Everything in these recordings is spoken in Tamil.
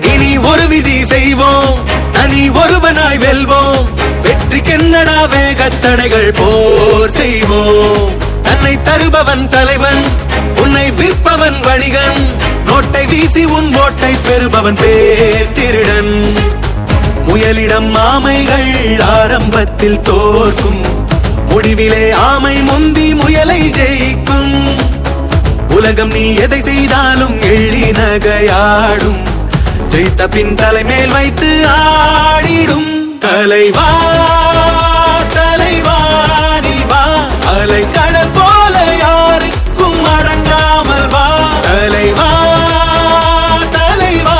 இனி ஒரு விதி செய்வோம். தனி ஒருவனாய் வெல்வோம். வெற்றி கென்னடா வேகத்தடைகள் போர் செய்வோம். தன்னை தருபவன் தலைவன் உன்னை விற்பவன் வணிகன். நோட்டை வீசி உன் ஓட்டை பெறுபவன் பேர் திருடன். முயலிடம் ஆமைகள் ஆரம்பத்தில் தோற்கும். முடிவிலே ஆமை முந்தி முயலை ஜெயிக்கும். உலகம் நீ எதை செய்தாலும் எள்ளி நகையாடும். ஜெயித்த பின் தலைமேல் வைத்து ஆடிடும். தலைவா தலைவா வா. அலை கடல் போல யாருக்கும் அடங்காமல் வா. தலைவா தலைவா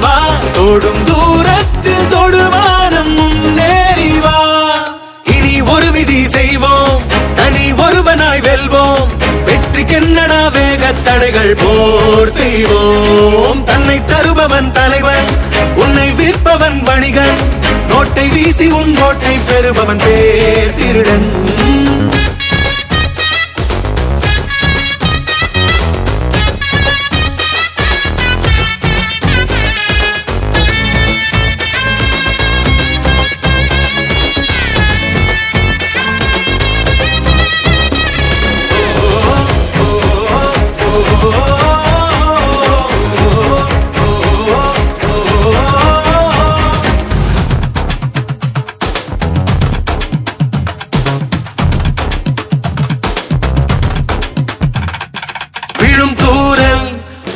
வா. தொடும் தூரத்தில் தொடுவானம் முன்னேறி வா. இனி ஒரு விதி செய்வோம். தனி ஒருவனாய் வெல்வோம். வெற்றிக்கென்னடா வேகத்தடைகள்? போர் செய்வோம். தன்னை தருபவன் தலைவன் உன்னை விற்பவன் வணிகன். நோட்டை வீசி உன் நோட்டை பெறுபவன் பேர் திருடன்.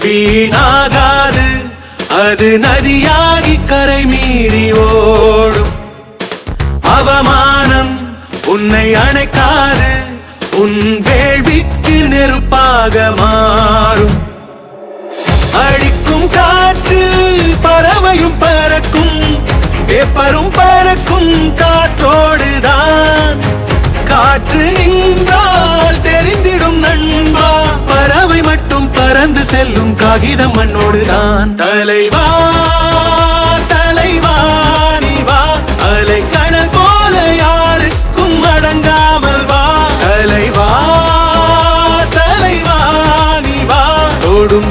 வீணாகாது. அது நதியாகி கரை மீறி ஓடும். அவமானம் உன்னை அணைக்காது. உன் வேள்விக்கு நெருப்பாக மாறும். அடிக்கும் காற்று பறவையும் பறக்கும். பேப்பரும் பறக்கும் காற்றோடுதான். கடந்து செல்லும் காகிதம் மண்ணோடுதான் தலைவா தலைவா நீ வா. அலை கடல் போல யாருக்கும் அடங்காமல் வா. தலைவா தலைவா நீ வா. தொடும்